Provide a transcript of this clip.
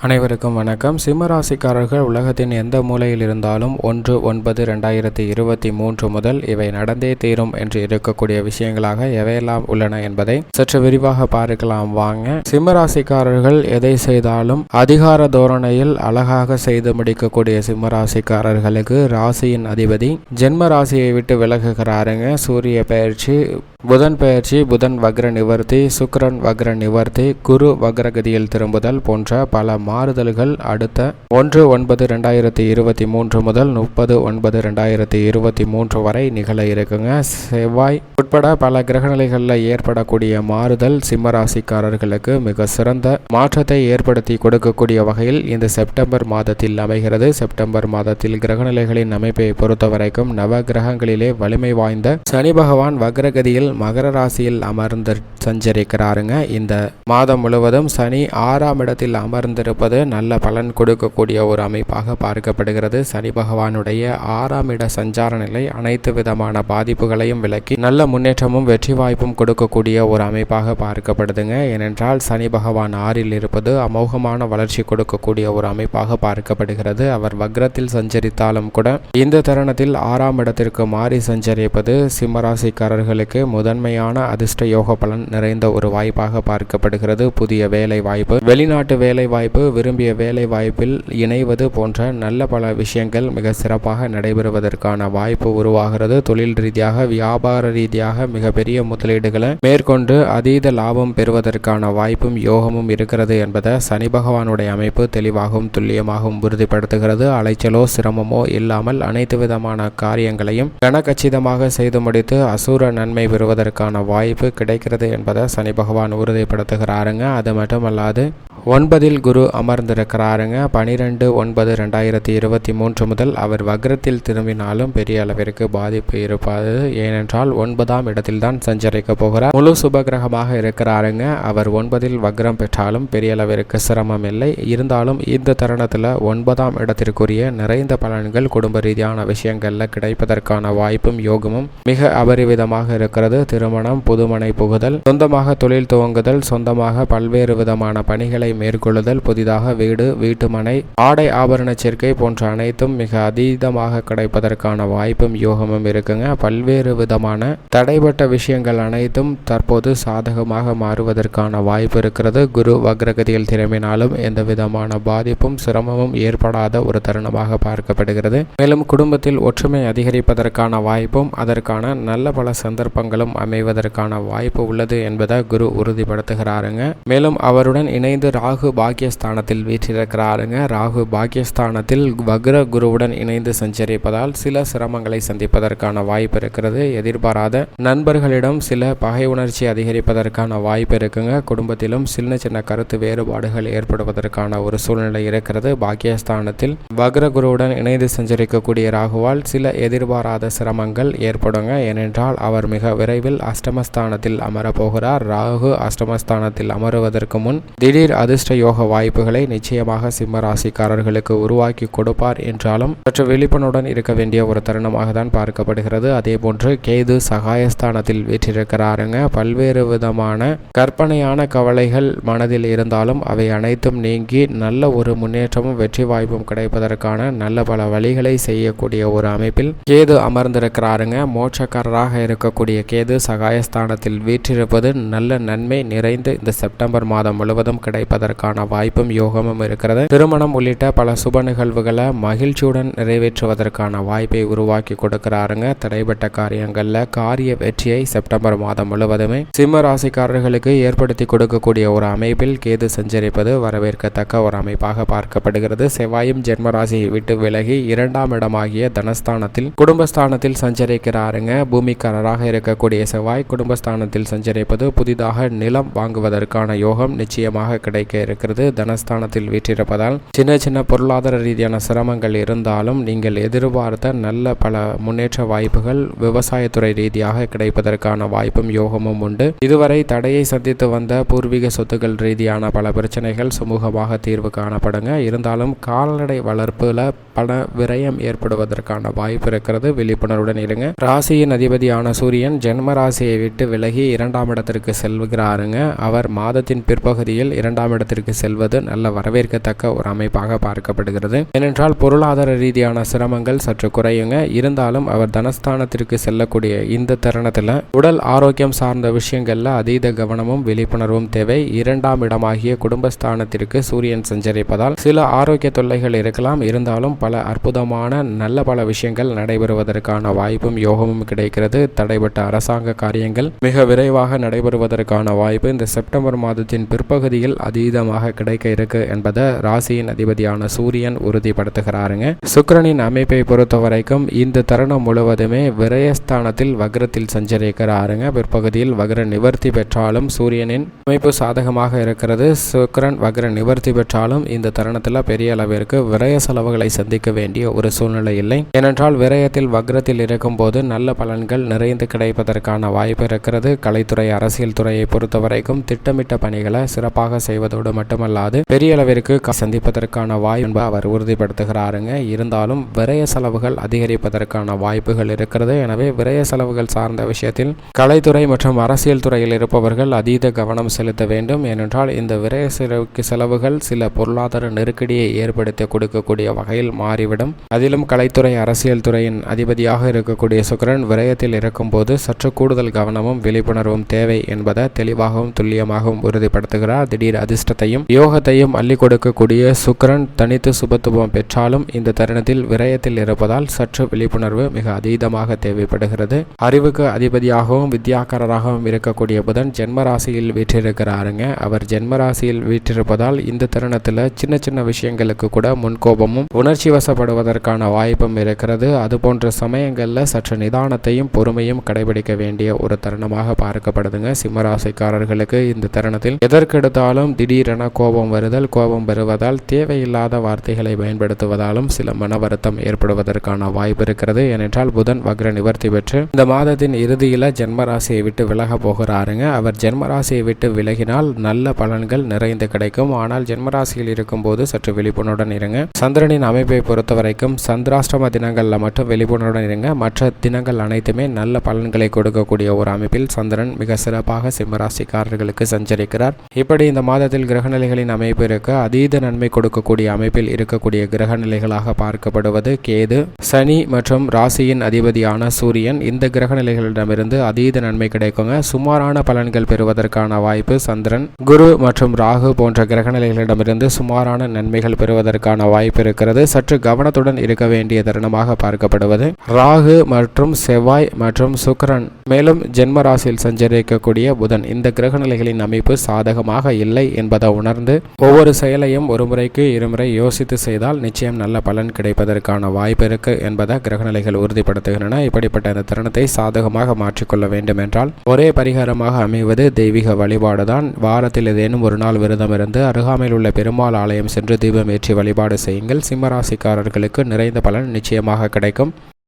அனைவருக்கும் வணக்கம். சிம்மராசிக்காரர்கள் உலகத்தின் எந்த மூலையில் இருந்தாலும் ஒன்று ஒன்பது ரெண்டாயிரத்தி இருபத்தி மூன்று முதல் இவை நடந்தே தீரும் என்று இருக்கக்கூடிய விஷயங்களாக எவையெல்லாம் உள்ளன என்பதை சற்று விரிவாக பார்க்கலாம். வாங்க. சிம்மராசிக்காரர்கள் எதை செய்தாலும் அதிகார தோரணையில் அழகாக செய்து முடிக்கக்கூடிய சிம்மராசிக்காரர்களுக்கு ராசியின் அதிபதி ஜென்ம ராசியை விட்டு விலகுகிறாருங்க. சூரிய பயிற்சி புதன் பெயர்ச்சி புதன் வக்ர நிவர்த்தி சுக்ரன் வக்ர நிவர்த்தி குரு வக்ரகதியில் திரும்புதல் போன்ற பல மாறுதல்கள் அடுத்த ஒன்று ஒன்பது ரெண்டாயிரத்தி இருபத்தி மூன்று முதல் முப்பது ஒன்பது ரெண்டாயிரத்தி இருபத்தி மூன்று வரை நிகழ இருக்குங்க. செவ்வாய் உட்பட பல கிரகநிலைகளில் ஏற்படக்கூடிய மாறுதல் சிம்மராசிக்காரர்களுக்கு மிக சிறந்த மாற்றத்தை ஏற்படுத்தி கொடுக்கக்கூடிய வகையில் இந்த செப்டம்பர் மாதத்தில் அமைகிறது. செப்டம்பர் மாதத்தில் கிரகநிலைகளின் அமைப்பை பொறுத்த வரைக்கும் நவ கிரகங்களிலே வலிமை வாய்ந்த சனி பகவான் வக்ரகதியில் மகர ராசியில் அமர்ந்து சஞ்சரிக்கிறாருங்க. இந்த மாதம் முழுவதும் சனி ஆறாம் இடத்தில் இருப்பது நல்ல பலன் கொடுக்கக்கூடிய ஒரு அமைப்பாக பார்க்கப்படுகிறது. சனி பகவானுடைய ஆறாம் இட சஞ்சார நிலை அனைத்து விதமான பாதிப்புகளையும் விலக்கி நல்ல முன்னேற்றமும் வெற்றி வாய்ப்பும் கொடுக்கக்கூடிய ஒரு அமைப்பாக பார்க்கப்படுதுங்க. ஏனென்றால் சனி பகவான் ஆறில் இருப்பது அமோகமான வளர்ச்சி கொடுக்கக்கூடிய ஒரு அமைப்பாக பார்க்கப்படுகிறது. அவர் வக்ரத்தில் சஞ்சரித்தாலும் கூட இந்த தருணத்தில் ஆறாம் இடத்திற்கு மாறி சஞ்சரிப்பது சிம்மராசிக்காரர்களுக்கு முதன்மையான அதிர்ஷ்ட யோக பலன் நிறைந்த ஒரு வாய்ப்பாக பார்க்கப்படுகிறது. புதிய வேலை வாய்ப்பு வெளிநாட்டு வேலை வாய்ப்பு விரும்பிய வேலை வாய்ப்பில் இணைவது போன்ற நல்ல பல விஷயங்கள் மிக சிறப்பாக நடைபெறுவதற்கான வாய்ப்பு உருவாகிறது. தொழில் ரீதியாக வியாபார ரீதியாக மிகப்பெரிய முதலீடுகளை மேற்கொண்டு அதீத லாபம் பெறுவதற்கான வாய்ப்பும் யோகமும் இருக்கிறது என்பதை சனி பகவானுடைய அமைப்பு தெளிவாகவும் துல்லியமாகவும் உறுதிப்படுத்துகிறது. அலைச்சலோ சிரமமோ இல்லாமல் அனைத்து விதமான காரியங்களையும் கனகச்சிதமாக செய்து முடித்து அசூர நன்மை பெறுவதற்கான வாய்ப்பு கிடைக்கிறது என்பதை சனி பகவான் உறுதிப்படுத்துகிறாருங்க. அது மட்டுமல்லாது ஒன்பதில் குரு அமர்ந்திருக்கிறாருங்க. பனிரெண்டு ஒன்பது ரெண்டாயிரத்தி இருபத்தி மூன்று முதல் அவர் வக்ரத்தில் திரும்பினாலும் பெரிய அளவிற்கு பாதிப்பு இருப்பாது. ஏனென்றால் ஒன்பதாம் இடத்தில் தான் சஞ்சரிக்க போகிறார். முழு சுபகிரகமாக இருக்கிறாருங்க. அவர் ஒன்பதில் வக்ரம் பெற்றாலும் பெரிய அளவிற்கு சிரமம் இல்லை. இருந்தாலும் இந்த தருணத்தில் ஒன்பதாம் இடத்திற்குரிய நிறைந்த பலன்கள் குடும்ப ரீதியான விஷயங்களில் கிடைப்பதற்கான வாய்ப்பும் யோகமும் மிக அபரிவிதமாக இருக்கிறது. திருமணம் புதுமனை புகுதல் சொந்தமாக தொழில் துவங்குதல் சொந்தமாக பல்வேறு விதமான பணிகளை மேற்கொள்ளுதல் புதிதாக வீடு வீட்டுமனை ஆடை ஆபரண சேர்க்கை போன்ற அனைத்தும் மிக அதீதமாக கிடைப்பதற்கான வாய்ப்பும் யோகமும் இருக்குங்க. பல்வேறு விதமான தடைப்பட்ட விஷயங்கள் அனைத்தும் தற்போது சாதகமாக மாறுவதற்கான வாய்ப்பு இருக்கிறது. குரு வக்ரகதியில் திரும்பினாலும் எந்த விதமான பாதிப்பும் சிரமமும் ஏற்படாத ஒரு தருணமாக பார்க்கப்படுகிறது. மேலும் குடும்பத்தில் ஒற்றுமை அதிகரிப்பதற்கான வாய்ப்பும் அதற்கான நல்ல பல சந்தர்ப்பங்களும் அமைவதற்கான வாய்ப்பு உள்ளது என்பதை குரு உறுதிப்படுத்துகிறாருங்க. மேலும் அவருடன் இணைந்து ராகு ஸ்தானத்தில் வீற்றிருக்கிறாருங்க. ராகு பாக்கியஸ்தானத்தில் வக்ர குருவுடன் இணைந்து சஞ்சரிப்பதால் சில சிரமங்களை சந்திப்பதற்கான வாய்ப்பு இருக்கிறது. எதிர்பாராத நண்பர்களிடம் சில பகை உணர்ச்சி அதிகரிப்பதற்கான வாய்ப்பு இருக்குங்க. குடும்பத்திலும் சின்ன சின்ன கருத்து வேறுபாடுகள் ஏற்படுவதற்கான ஒரு சூழ்நிலை இருக்கிறது. பாக்கியஸ்தானத்தில் வக்ர குருவுடன் இணைந்து சஞ்சரிக்கக்கூடிய ராகுவால் சில எதிர்பாராத சிரமங்கள் ஏற்படுங்க. ஏனென்றால் அவர் மிக விரைவில் அஷ்டமஸ்தானத்தில் அமரப்போகிறார் ராகு அஷ்டமஸ்தானத்தில் அமருவதற்கு முன் திடீர் அதிர்ஷ்ட யோக வாய்ப்பு வாய்ப்புகளை நிச்சயமாக சிம்ம ராசிக்காரர்களுக்கு உருவாக்கி கொடுப்பார் என்றாலும் சற்று விழிப்புணர்வுடன் இருக்க வேண்டிய ஒரு தருணமாக தான் பார்க்கப்படுகிறது. அதே போன்று கேது சகாயஸ்தானத்தில் வீற்றிருக்கிறாருங்க. பல்வேறு விதமான கற்பனையான கவலைகள் மனதில் இருந்தாலும் அவை அனைத்தும் நீங்கி நல்ல ஒரு முன்னேற்றமும் வெற்றி வாய்ப்பும் கிடைப்பதற்கான நல்ல பல வழிகளை செய்யக்கூடிய ஒரு அமைப்பில் கேது அமர்ந்திருக்கிறாருங்க. மோட்சக்காரராக இருக்கக்கூடிய கேது சகாயஸ்தானத்தில் வீற்றிருப்பது நல்ல நன்மை நிறைந்து இந்த செப்டம்பர் மாதம் முழுவதும் கிடைப்பதற்கான வாய்ப்பும் யோகமும் இருக்கிறது. திருமணம் உள்ளிட்ட பல சுப நிகழ்வுகளை மகிழ்ச்சியுடன் நிறைவேற்றுவதற்கான வாய்ப்பை உருவாக்கி கொடுக்கிறாருங்க. தடைபட்ட காரியங்களில் காரிய வெற்றியை செப்டம்பர் மாதம் முழுவதுமே சிம்ம ராசிக்காரர்களுக்கு ஏற்படுத்தி கொடுக்கக்கூடிய ஒரு அமைப்பில் கேது சஞ்சரிப்பது வரவேற்கத்தக்க ஒரு அமைப்பாக பார்க்கப்படுகிறது. செவ்வாயும் ஜென்ம ராசியை விட்டு விலகி இரண்டாம் இடமாகிய தனஸ்தானத்தில் குடும்பஸ்தானத்தில் சஞ்சரிக்கிறாருங்க. பூமிக்காரராக இருக்கக்கூடிய செவ்வாய் குடும்பஸ்தானத்தில் சஞ்சரிப்பது புதிதாக நிலம் வாங்குவதற்கான யோகம் நிச்சயமாக கிடைக்க இருக்கிறது. ஸ்தானத்தில் வீற்றிருப்பதால் சின்ன சின்ன பொருளாதார ரீதியான சிரமங்கள் இருந்தாலும் நீங்கள் எதிர்பார்த்த நல்ல பல முன்னேற்ற வாய்ப்புகள் விவசாயத்துறை ரீதியாக கிடைப்பதற்கான வாய்ப்பும் யோகமும் உண்டு. இதுவரை தடையை சந்தித்து வந்த பூர்வீக சொத்துக்கள் ரீதியான பல பிரச்சனைகள் சுமூகமாக தீர்வு காணப்படுங்க. இருந்தாலும் கால்நடை வளர்ப்புல பண விரயம் ஏற்படுவதற்கான வாய்ப்பு இருக்கிறது. விழிப்புணர்வுடன் இருங்க. ராசியின் அதிபதியான சூரியன் ஜென்ம ராசியை விட்டு விலகி இரண்டாம் இடத்திற்கு செல்கிறாருங்க. அவர் மாதத்தின் பிற்பகுதியில் இரண்டாம் இடத்திற்கு செல்வது நல்ல வரவேற்கத்தக்க ஒரு அமைப்பாக பார்க்கப்படுகிறது. ஏனென்றால் பொருளாதார ரீதியான சிரமங்கள் சற்று குறையுங்க. இருந்தாலும் அவர் தனஸ்தானத்திற்கு செல்லக்கூடிய இந்த தருணத்தில் உடல் ஆரோக்கியம் சார்ந்த விஷயங்களில் அதீத கவனமும் விழிப்புணர்வும் தேவை. இரண்டாம் இடமாகிய குடும்பஸ்தானத்திற்கு சூரியன் சஞ்சரிப்பதால் சில ஆரோக்கிய தொல்லைகள் இருக்கலாம். இருந்தாலும் பல அற்புதமான நல்ல பல விஷயங்கள் நடைபெறுவதற்கான வாய்ப்பும் யோகமும் கிடைக்கிறது. தடைபட்ட அரசாங்க காரியங்கள் மிக விரைவாக நடைபெறுவதற்கான வாய்ப்பு இந்த செப்டம்பர் மாதத்தின் பிற்பகுதியில் அதீதமாக கிடைக்க இருக்கு என்பதை ராசியின் அதிபதியான சூரியன் உறுதிப்படுத்துகிறாருங்க. சுக்கிரனின் அமைப்பை பொறுத்த வரைக்கும் இந்த தருணம் முழுவதுமே விரயஸ்தானத்தில் வக்ரத்தில் சஞ்சரிக்கிறாருங்க. பிற்பகுதியில் வக்ர நிவர்த்தி பெற்றாலும் சூரியனின் அமைப்பு சாதகமாக இருக்கிறது. சுக்கிரன் வக்ர நிவர்த்தி பெற்றாலும் இந்த தருணத்தில் பெரிய அளவிற்கு விரய செலவுகளை சந்திக்க வேண்டிய ஒரு சூழ்நிலை இல்லை. ஏனென்றால் விரயத்தில் வக்ரத்தில் இருக்கும்போது நல்ல பலன்கள் நிறைந்து கிடைப்பதற்கான வாய்ப்பு இருக்கிறது. கலைத்துறை அரசியல் துறையை பொறுத்தவரைக்கும் திட்டமிட்ட பணிகளை சிறப்பாக செய்வதோடு மட்டுமல்லாது பெரிய அளவிற்கு சந்திப்பதற்கான வாய்ப்பு அவர் உறுதிப்படுத்துகிறாருங்க. இருந்தாலும் விரய செலவுகள் அதிகரிப்பதற்கான வாய்ப்புகள் இருக்கிறது. எனவே விரய செலவுகள் சார்ந்த விஷயத்தில் கலைத்துறை மற்றும் அரசியல் துறையில் இருப்பவர்கள் அதீத கவனம் செலுத்த வேண்டும். ஏனென்றால் இந்த விரய செலவுக்கு செலவுகள் சில பொருளாதார நெருக்கடியை ஏற்படுத்தி கொடுக்கக்கூடிய வகையில் மாறிவிடும். அதிலும் கலைத்துறை அரசியல் துறையின் அதிபதியாக இருக்கக்கூடிய சுக்கரன் விரயத்தில் இருக்கும்போது சற்று கூடுதல் கவனமும் விழிப்புணர்வும் தேவை என்பதை தெளிவாகவும் துல்லியமாகவும் உறுதிப்படுத்துகிறார். திடீர் அதிர்ஷ்டத்தையும் யோகத்தை யோகத்தையும் அள்ளி கொடுக்கக்கூடிய சுக்கிரன் தனித்து சுபத்துவம் பெற்றாலும் இந்த தருணத்தில் விரயத்தில் இருப்பதால் சற்று விழிப்புணர்வு மிக அதீதமாக தேவைப்படுகிறது. அறிவுக்கு அதிபதியாகவும் வித்யாக்காரராகவும் இருக்கக்கூடிய புதன் ஜென்மராசியில் வீற்றிருக்கிறாருங்க. அவர் ஜென்மராசியில் வீற்றிருப்பதால் இந்த தருணத்தில் சின்ன சின்ன விஷயங்களுக்கு கூட முன்கோபமும் உணர்ச்சி வசப்படுவதற்கான வாய்ப்பும் இருக்கிறது. அது போன்ற சமயங்களில் சற்று நிதானத்தையும் பொறுமையும் கடைபிடிக்க வேண்டிய ஒரு தருணமாக பார்க்கப்படுதுங்க. சிம்மராசிக்காரர்களுக்கு இந்த தருணத்தில் எதற்கெடுத்தாலும் திடீரென கோபம் வருதல் கோபம் பெறுவதால் தேவையில்லாத வார்த்தைகளை பயன்படுத்துவதாலும் சில மன வருத்தம் ஏற்படுவதற்கான வாய்ப்பு இருக்கிறது. ஏனென்றால் புதன் வக்ர நிவர்த்தி பெற்று இந்த மாதத்தின் இறுதியில் ஜென்மராசியை விட்டு விலக போகிறாருங்க. அவர் ஜென்மராசியை விட்டு விலகினால் நல்ல பலன்கள் நிறைந்து கிடைக்கும். ஆனால் ஜென்மராசியில் இருக்கும் இருக்கும்போது சற்று விழிப்புணர்வுடன் இருங்க. சந்திரனின் அமைப்பை பொறுத்த வரைக்கும் சந்திராஷ்டம தினங்களில் மட்டும் விழிப்புணர்வுடன் இருங்க. மற்ற தினங்கள் அனைத்துமே நல்ல பலன்களை கொடுக்கக்கூடிய ஒரு அமைப்பில் சந்திரன் மிக சிறப்பாக சிம்மராசிக்காரர்களுக்கு சஞ்சரிக்கிறார். இப்படி இந்த மாதத்தில் கிரகநிலைகளின் அமைப்பு இருக்க அதீத நன்மை கொடுக்கக்கூடிய அமைப்பில் இருக்கக்கூடிய கிரகநிலைகளாக பார்க்கப்படுவது கேது சனி மற்றும் ராசியின் அதிபதியான சூரியன். இந்த கிரக நிலைகளிடமிருந்து அதீத நன்மை கிடைக்குங்க. சுமாரான பலன்கள் பெறுவதற்கான வாய்ப்பு சந்திரன் குரு மற்றும் ராகு போன்ற கிரக நிலைகளிடமிருந்து சுமாரான நன்மைகள் பெறுவதற்கான வாய்ப்பு இருக்கிறது. சற்று கவனத்துடன் இருக்க வேண்டிய தருணமாக பார்க்கப்படுவது ராகு மற்றும் செவ்வாய் மற்றும் சுக்கரன். மேலும் ஜென்ம ராசியில் சஞ்சரிக்கக்கூடிய புதன். இந்த கிரகநிலைகளின் அமைப்பு சாதகமாக இல்லை என்பதை உணர்ந்து ஒவ்வொரு செயலையும் ஒரு முறைக்கு இருமுறை யோசித்து செய்தால் நிச்சயம் நல்ல பலன் கிடைப்பதற்கான வாய்ப்பு இருக்கு என்பதை கிரகநிலைகள் உறுதிப்படுத்துகின்றன. இப்படிப்பட்ட இந்த தருணத்தை சாதகமாக மாற்றிக்கொள்ள வேண்டும் என்றால் ஒரே பரிகாரமாக அமைவது தெய்வீக வழிபாடுதான். வாரத்தில் ஏதேனும் ஒரு நாள் விரதம் இருந்து அருகாமையில் உள்ள பெருமாள் ஆலயம் சென்று தீபம் ஏற்றி வழிபாடு செய்யுங்கள். சிம்மராசிக்காரர்களுக்கு நிறைந்த பலன் நிச்சயமாக கிடைக்கும்.